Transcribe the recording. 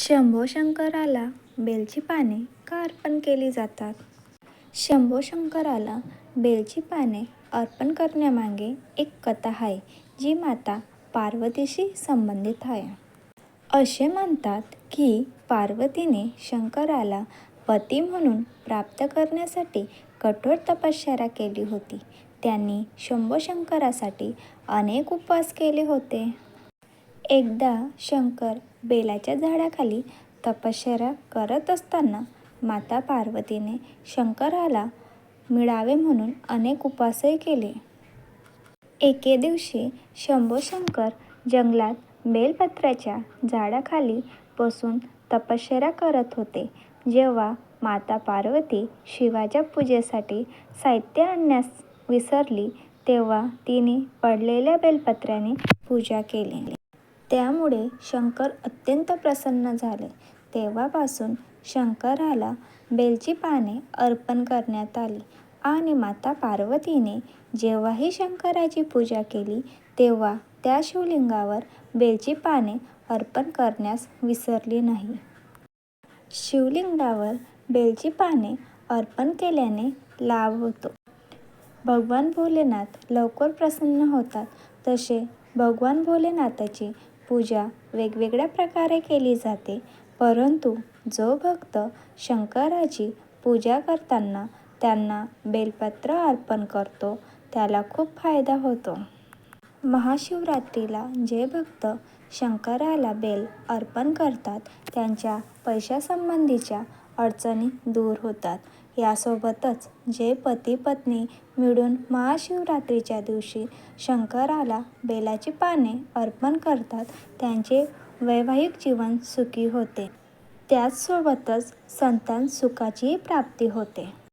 शंभो शंकराला बेलची पाने का अर्पण केली जातात? शंभो शंकराला बेलची पाने अर्पण करण्यामागे एक कथा आहे जी माता पार्वतीशी संबंधित आहे. असे म्हणतात की पार्वतीने शंकराला पती म्हणून प्राप्त करण्यासाठी कठोर तपश्चर्या केली होती. त्यांनी शंभो शंकरासाठी अनेक उपवास केले होते. एकदा शंकर बेलाच्या झाडाखाली तपश्चर्या करत असताना माता पार्वतीने शंकराला मिळावे म्हणून अनेक उपासही केले. एके दिवशी शंभो शंकर जंगलात बेलपत्राच्या झाडाखाली बसून तपश्चर्या करत होते. जेव्हा माता पार्वती शिवाच्या पूजेसाठी साहित्य आणण्यास विसरली तेव्हा तिने पडलेल्या बेलपत्राने पूजा केली. त्यामुळे शंकर अत्यंत प्रसन्न झाले. तेव्हापासून शंकराला बेलची पाने अर्पण करण्यात आली आणि माता पार्वतीने जेव्हाही शंकराची पूजा केली तेव्हा त्या शिवलिंगावर बेलची पाने अर्पण करण्यास विसरली नाही. शिवलिंगावर बेलची पाने अर्पण केल्याने लाभ होतो. भगवान भोलेनाथ लवकर प्रसन्न होतात. तसे भगवान भोलेनाथाची पूजा वेगवेगळ्या प्रकारे केली जाते. परंतु जो भक्त शंकराची पूजा करताना त्यांना बेलपत्र अर्पण करतो त्याला खूप फायदा होतो. महाशिवरात्रीला जे भक्त शंकराला बेल अर्पण करतात त्यांच्या पैशासंबंधीच्या अडचणी दूर होतात. यासोबतच जे पती पत्नी मिळून महाशिवरात्रीच्या दिवशी शंकराला बेलाची पाने अर्पण करतात त्यांचे वैवाहिक जीवन सुखी होते. त्याचसोबतच संतान सुखाचीही प्राप्ती होते.